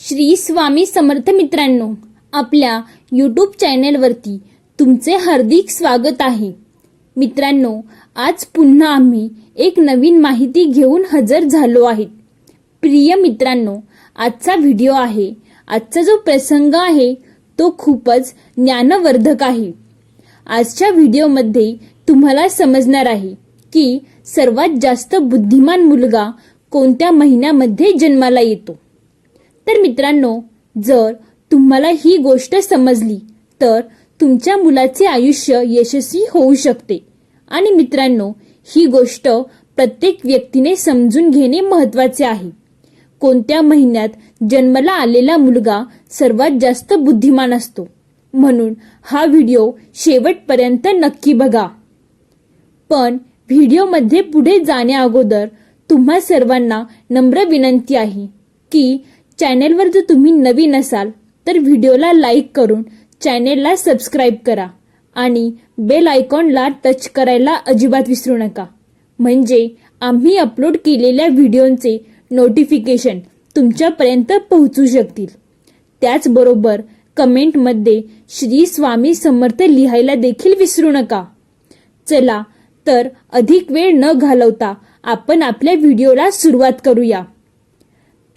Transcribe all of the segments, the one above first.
श्री स्वामी समर्थ मित्रांनो आपल्या यूट्यूब चॅनेलवरती तुमचे हार्दिक स्वागत आहे. मित्रांनो आज पुन्हा आम्ही एक नवीन माहिती घेऊन हजर झालो आहेत प्रिय मित्रांनो आजचा व्हिडिओ आहे. आजचा जो प्रसंग आहे तो खूपच ज्ञानवर्धक आहे. आजच्या व्हिडिओमध्ये तुम्हाला समजणार आहे की सर्वात जास्त बुद्धिमान मुलगा कोणत्या महिन्यामध्ये जन्माला येतो. तर मित्रांनो जर तुम्हाला ही गोष्ट समजली तर तुमच्या मुलाचे आयुष्य यशस्वी होऊ शकते. आणि मित्रांनो ही गोष्ट प्रत्येक व्यक्तीने समजून घेणे महत्त्वाचे आहे. कोणत्या महिन्यात जन्माला आलेला मुलगा सर्वात जास्त बुद्धिमान असतो? म्हणून हा व्हिडिओ शेवटपर्यंत नक्की बघा. पण व्हिडिओमध्ये पुढे जाण्या अगोदर तुम्हा सर्वांना नम्र विनंती आहे की चॅनेलवर जर तुम्ही नवीन असाल तर व्हिडिओला लाईक करून चॅनेलला सबस्क्राईब करा आणि बेल आयकॉनला टच करायला अजिबात विसरू नका. म्हणजे आम्ही अपलोड केलेल्या व्हिडिओंचे नोटिफिकेशन तुमच्यापर्यंत पोहोचू शकतील. त्याचबरोबर कमेंटमध्ये श्री स्वामी समर्थ लिहायला देखील विसरू नका. चला तर अधिक वेळ न घालवता आपण आपल्या व्हिडिओला सुरुवात करूया.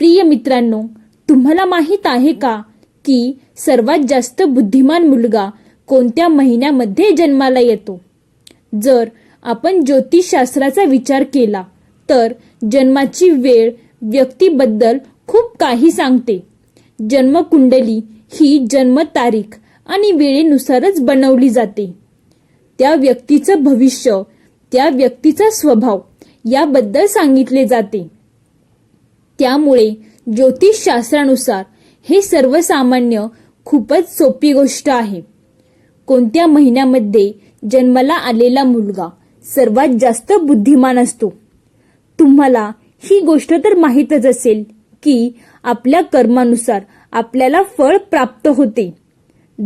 प्रिय मित्रांनो तुम्हाला माहीत आहे का की सर्वात जास्त बुद्धिमान मुलगा कोणत्या महिन्यामध्ये जन्माला येतो? जर आपण ज्योतिषशास्त्राचा विचार केला तर जन्माची वेळ व्यक्तीबद्दल खूप काही सांगते. जन्मकुंडली ही जन्मतारीख आणि वेळेनुसारच बनवली जाते. त्या व्यक्तीचं भविष्य त्या व्यक्तीचा स्वभाव याबद्दल सांगितले जाते. त्यामुळे ज्योतिषशास्त्रानुसार हे सर्वसामान्य खूपच सोपी गोष्ट आहे. कोणत्या महिन्यामध्ये जन्माला आलेला मुलगा सर्वात जास्त बुद्धिमान असतो? तुम्हाला ही गोष्ट तर माहीतच असेल की आपल्या कर्मानुसार आपल्याला फळ प्राप्त होते.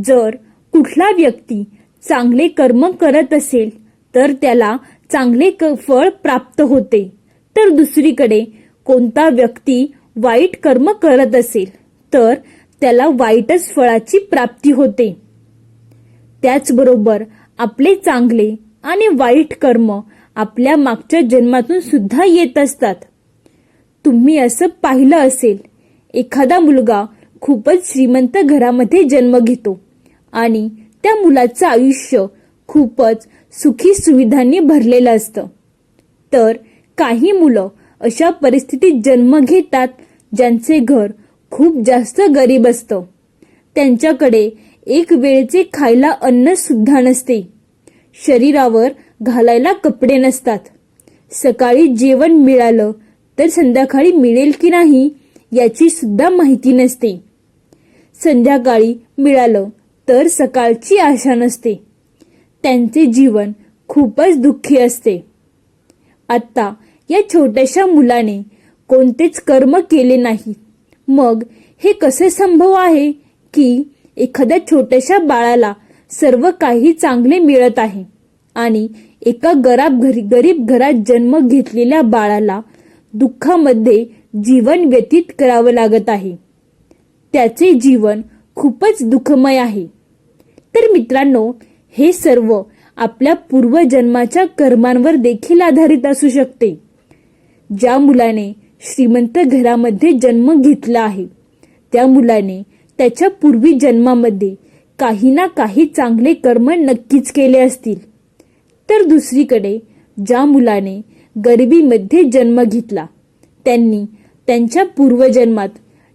जर कुठला व्यक्ती चांगले कर्म करत असेल तर त्याला चांगले क- फळ प्राप्त होते. तर दुसरीकडे कोणता व्यक्ती वाईट कर्म करत असेल तर त्याला वाईटच फळाची प्राप्ती होते. त्याचबरोबर आपले चांगले आणि वाईट कर्म आपल्या मागच्या जन्मातून सुद्धा येत असतात. तुम्ही असं पाहिलं असेल एखादा मुलगा खूपच श्रीमंत घरामध्ये जन्म घेतो आणि त्या मुलाचं आयुष्य खूपच सुखी सुविधांनी भरलेलं असतं. तर काही मुलं अशा परिस्थितीत जन्म घेतात ज्यांचे घर खूप जास्त गरीब असतं. त्यांच्याकडे एक वेळचे खायला अन्न सुद्धा नसते. शरीरावर घालायला कपडे नसतात. सकाळी जेवण मिळालं तर संध्याकाळी मिळेल की नाही याची सुद्धा माहिती नसते. संध्याकाळी मिळालं तर सकाळची आशा नसते. त्यांचे जीवन खूपच दुःखी असते. आत्ता या छोट्याशा मुलाने कोणतेच कर्म केले नाही. मग हे कसे संभव आहे की एखाद्या छोट्याशा बाळाला सर्व काही चांगले मिळत आहे आणि एका गराब घरी गरीब घरात जन्म घेतलेल्या बाळाला दुःखामध्ये जीवन व्यतीत करावं लागत आहे? त्याचे जीवन खूपच दुःखमय आहे. तर मित्रांनो हे सर्व आपल्या पूर्वजन्माच्या कर्मांवर देखील आधारित असू शकते. ज्या मुलाने श्रीमंत घरामध्ये जन्म घेतला आहे त्या मुलाने त्याच्या पूर्वी जन्मामध्ये काही ना काही चांगले कर्म नक्कीच केले असतील. तर दुसरीकडे ज्या मुलाने गरिबीमध्ये जन्म घेतला त्यांनी त्यांच्या पूर्वजन्मात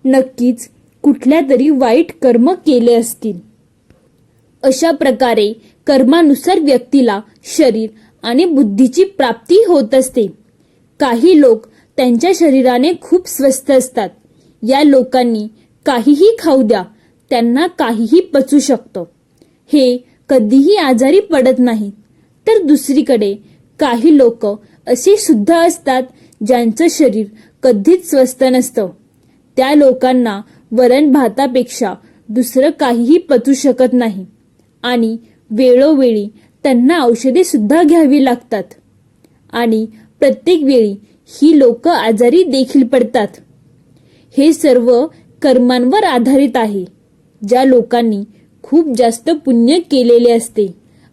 नक्कीच कुठल्या तरी वाईट कर्म केले असतील. अशा प्रकारे कर्मानुसार व्यक्तीला शरीर आणि बुद्धीची प्राप्ती होत असते. काही लोक त्यांच्या शरीराने खूप स्वस्थ असतात. या लोकांनी काहीही खाऊ द्या त्यांना काहीही पचू शकतं. हे कधीही आजारी पडत नाही तर दुसरीकडे काही लोक असे सुद्धा असतात ज्यांचं शरीर कधीच स्वस्थ नसतं. त्या लोकांना वरण भातापेक्षा दुसरं काहीही पचू शकत नाही. आणि वेळोवेळी त्यांना औषधे सुद्धा घ्यावी लागतात. आणि प्रत्येक वेळी ही लोक आजारी देखील पडतात. हे सर्व कर्मांवर आधारित आहे ज्या लोकांनी खूप जास्त पुण्य केलेले असते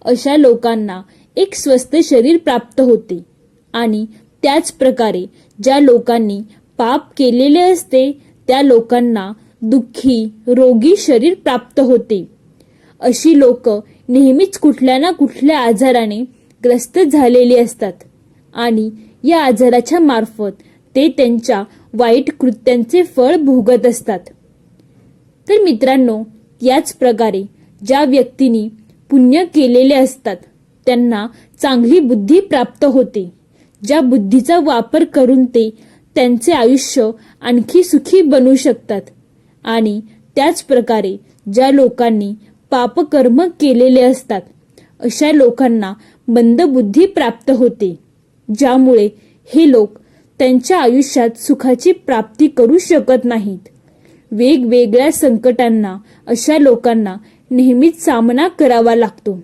अशा लोकांना एक स्वस्त शरीर प्राप्त होते आणि त्याच प्रकारे ज्या लोकांनी पाप केलेले असते त्या लोकांना दुःखी रोगी शरीर प्राप्त होते. अशी लोक नेहमीच कुठल्या ना कुठल्या आजाराने ग्रस्त झालेली असतात. आणि या आजाराच्या मार्फत ते त्यांच्या वाईट कृत्यांचे फळ भोगत असतात. तर मित्रांनो याच प्रकारे ज्या व्यक्तींनी पुण्य केलेले असतात त्यांना चांगली बुद्धी प्राप्त होते. ज्या बुद्धीचा वापर करून ते त्यांचे आयुष्य आणखी सुखी बनू शकतात आणि त्याच प्रकारे ज्या लोकांनी पापकर्म केलेले असतात अशा लोकांना मंदबुद्धी प्राप्त होते. ज्यामुळे हे लोक त्यांच्या आयुष्यात सुखाची प्राप्ती करू शकत नाहीत. वेगवेगळ्या संकटांना अशा लोकांना नेहमीच सामना करावा लागतो.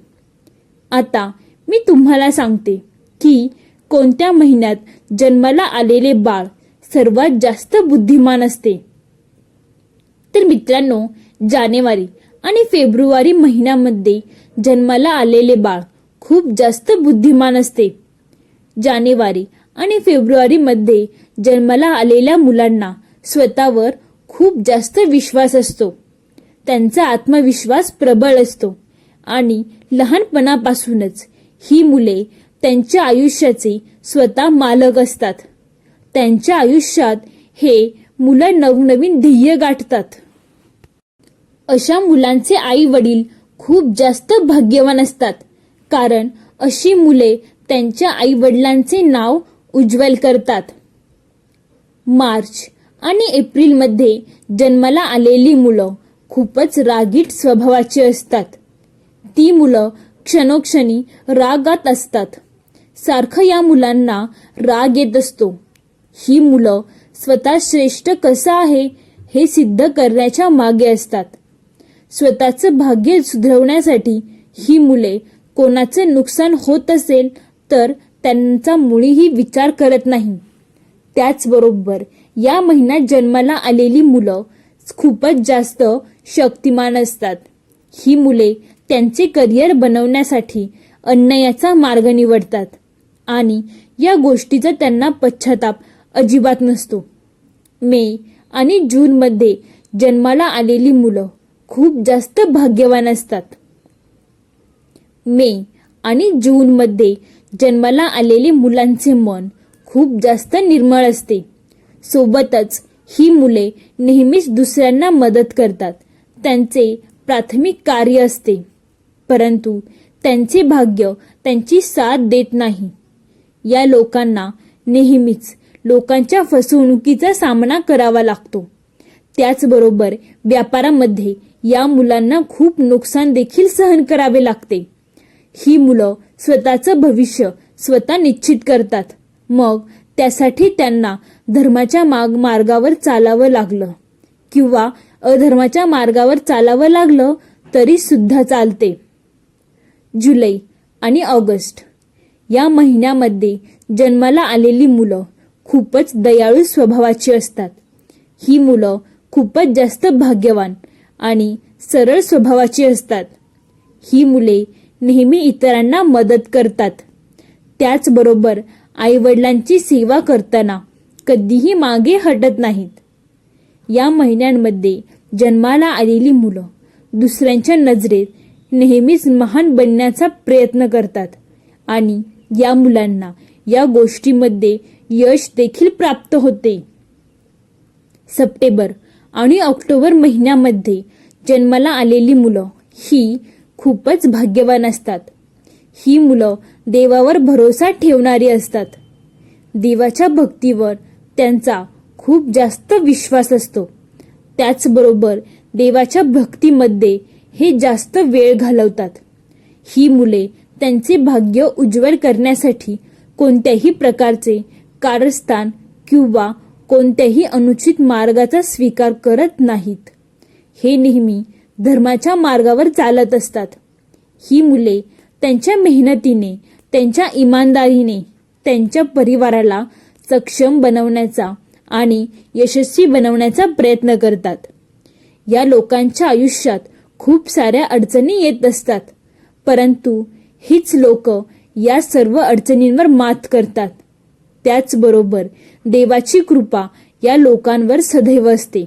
आता मी तुम्हाला सांगते की कोणत्या महिन्यात जन्माला आलेले बाळ सर्वात जास्त बुद्धिमान असते. तर मित्रांनो जानेवारी आणि फेब्रुवारी महिन्यामध्ये जन्माला आलेले बाळ खूप जास्त बुद्धिमान असते. जानेवारी आणि फेब्रुवारीमध्ये जन्माला आलेल्या मुलांना स्वतःवर खूप जास्त विश्वास असतो. त्यांचा आत्मविश्वास प्रबळ असतो आणि लहानपणापासूनच ही मुले त्यांच्या आयुष्याचे स्वतः मालक असतात. त्यांच्या आयुष्यात हे मुलं नवनवीन ध्येय गाठतात. अशा मुलांचे आई वडील खूप जास्त भाग्यवान असतात. कारण अशी मुले त्यांच्या आई वडिलांचे नाव उज्ज्वल करतात. मार्च आणि एप्रिलमध्ये जन्माला आलेली मुलं खूपच रागीट स्वभावाची असतात. ती मुलं क्षणोक्षणी रागात असतात. सारखं या मुलांना राग येत असतो. ही मुलं स्वतः श्रेष्ठ कसं आहे हे सिद्ध करण्याच्या मागे असतात. स्वतःचं भाग्य सुधरवण्यासाठी ही मुले कोणाचे नुकसान होत असेल तर त्यांचा मुळीही विचार करत नाही. त्याचबरोबर या महिन्यात जन्माला आलेली मुलं खूपच जास्त शक्तिमान असतात. ही मुले त्यांचे करिअर बनवण्यासाठी अन्यायाचा मार्ग निवडतात आणि या गोष्टीचा त्यांना पश्चाताप अजिबात नसतो. मे आणि जूनमध्ये जन्माला आलेली मुलं खूप जास्त भाग्यवान असतात. मे आणि जूनमध्ये जन्माला आलेले मुलांचे मन खूप जास्त निर्मळ असते. सोबतच ही मुले नेहमीच दुसऱ्यांना मदत करतात. त्यांचे प्राथमिक कार्य असते. परंतु त्यांचे भाग्य त्यांची साथ देत नाही. या लोकांना नेहमीच लोकांच्या फसवणुकीचा सामना करावा लागतो. त्याचबरोबर व्यापारामध्ये या मुलांना खूप नुकसान देखील सहन करावे लागते. ही मुलं स्वतःचं भविष्य स्वतः निश्चित करतात. मग त्यासाठी त्यांना धर्माच्या माग मार्गावर चालावं लागलं. किंवा अधर्माच्या मार्गावर चालावं लागलं तरी सुद्धा चालते. जुलै आणि ऑगस्ट. या महिन्यामध्ये जन्माला आलेली मुलं खूपच दयाळू स्वभावाची असतात. ही मुलं खूपच जास्त भाग्यवान आणि सरळ स्वभावाची असतात. ही मुले नेहमी इतरांना मदत करतात. त्याचबरोबर आईवडिलांची सेवा करताना कधीही मागे हटत नाहीत. या महिन्यांमध्ये जन्माला आलेली मुलं दुसऱ्यांच्या नजरेत नेहमीच महान बनण्याचा प्रयत्न करतात आणि या मुलांना या गोष्टीमध्ये यश देखील प्राप्त होते. सप्टेंबर आणि ऑक्टोबर महिन्यामध्ये जन्माला आलेली मुलं ही खूपच भाग्यवान असतात. ही मुलं देवावर भरोसा ठेवणारी असतात. देवाच्या भक्तीवर त्यांचा खूप जास्त विश्वास असतो. त्याचबरोबर देवाच्या भक्तीमध्ये हे जास्त वेळ घालवतात. ही मुले त्यांचे भाग्य उज्ज्वल करण्यासाठी कोणत्याही प्रकारचे कारस्थान किंवा कोणत्याही अनुचित मार्गाचा स्वीकार करत नाहीत. हे नेहमी धर्माच्या मार्गावर चालत असतात. ही मुले त्यांच्या मेहनतीने त्यांच्या इमानदारीने त्यांच्या परिवाराला सक्षम बनवण्याचा आणि यशस्वी बनवण्याचा प्रयत्न करतात. या लोकांच्या आयुष्यात खूप साऱ्या अडचणी येत असतात परंतु हीच लोक या सर्व अडचणींवर मात करतात. त्याचबरोबर देवाची कृपा या लोकांवर सदैव असते.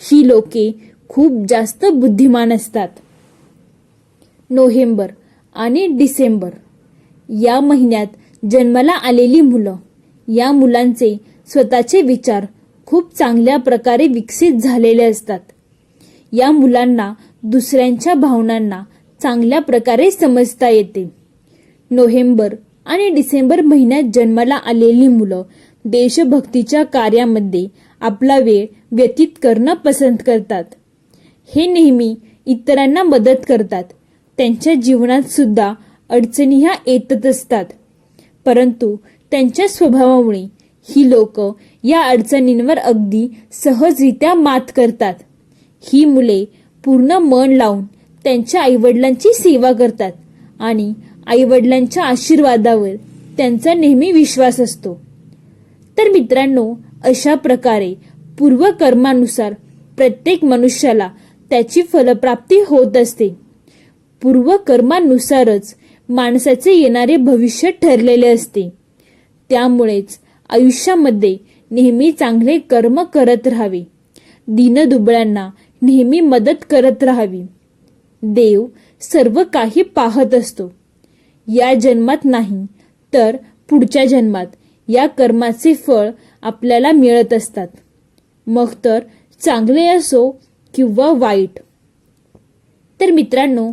ही लोके खूप जास्त बुद्धिमान असतात. नोव्हेंबर आणि डिसेंबर. या महिन्यात जन्माला आलेली मुलं या मुलांचे स्वतःचे विचार खूप चांगल्या प्रकारे विकसित झालेले असतात. या मुलांना दुसऱ्यांच्या भावनांना चांगल्या प्रकारे समजता येते. नोव्हेंबर आणि डिसेंबर महिन्यात जन्माला आलेली मुलं देशभक्तीच्या कार्यामध्ये आपला वेळ व्यतीत करणं पसंत करतात. हे नेहमी इतरांना मदत करतात. त्यांच्या जीवनात सुद्धा अडचणी ह्या येतच असतात. परंतु त्यांच्या स्वभावामुळे ही लोक या अडचणींवर अगदी सहजरित्या मात करतात. ही मुले पूर्ण मन लावून त्यांच्या आईवडिलांची सेवा करतात आणि आईवडिलांच्या आशीर्वादावर त्यांचा नेहमी विश्वास असतो. तर मित्रांनो अशा प्रकारे पूर्वकर्मानुसार प्रत्येक मनुष्याला त्याची फलप्राप्ती होत असते. पूर्वकर्मानुसारच माणसाचे येणारे भविष्य ठरलेले असते. त्यामुळेच आयुष्यामध्ये नेहमी चांगले कर्म करत राहावे. दीनदुबळ्यांना नेहमी मदत करत राहावी. देव सर्व काही पाहत असतो. या जन्मात नाही तर पुढच्या जन्मात या कर्माचे फळ आपल्याला मिळत असतात. मग तर चांगले असो किंवा वाईट. तर मित्रांनो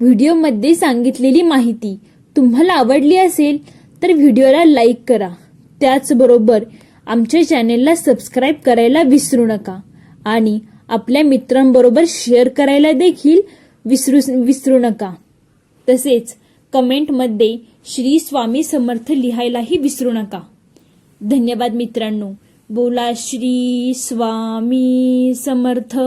व्हिडिओमध्ये सांगितलेली माहिती तुम्हाला आवडली असेल तर व्हिडिओला लाईक करा. त्याचबरोबर आमच्या चॅनेलला सबस्क्राईब करायला विसरू नका आणि आपल्या मित्रांबरोबर शेअर करायला देखील विसरू विसरू नका. तसेच कमेंटमध्ये श्री स्वामी समर्थ लिहायलाही विसरू नका. धन्यवाद मित्रांनो. बोला श्री स्वामी समर्थ.